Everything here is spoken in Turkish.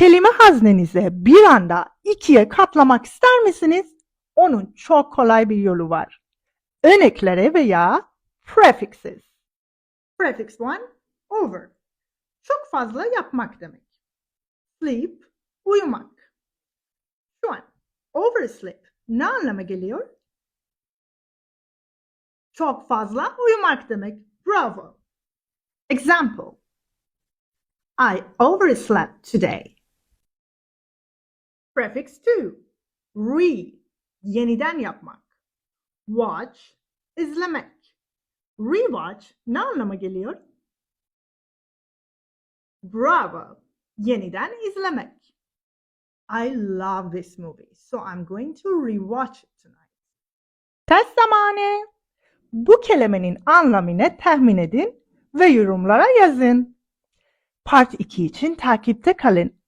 Kelime haznenizi bir anda ikiye katlamak ister misiniz? Onun çok kolay bir yolu var. Örneklere veya prefixes. Prefix 1, over. Çok fazla yapmak demek. Sleep, uyumak. Şu an oversleep ne anlama geliyor? Çok fazla uyumak demek. Bravo. Example. I overslept today. Prefix 2. Re. Yeniden yapmak. Watch. izlemek. Rewatch ne anlama geliyor? Bravo. Yeniden izlemek. I love this movie, so I'm going to rewatch it tonight. Test zamanı. Bu kelimenin anlamını tahmin edin ve yorumlara yazın. Part 2 için takipte kalın.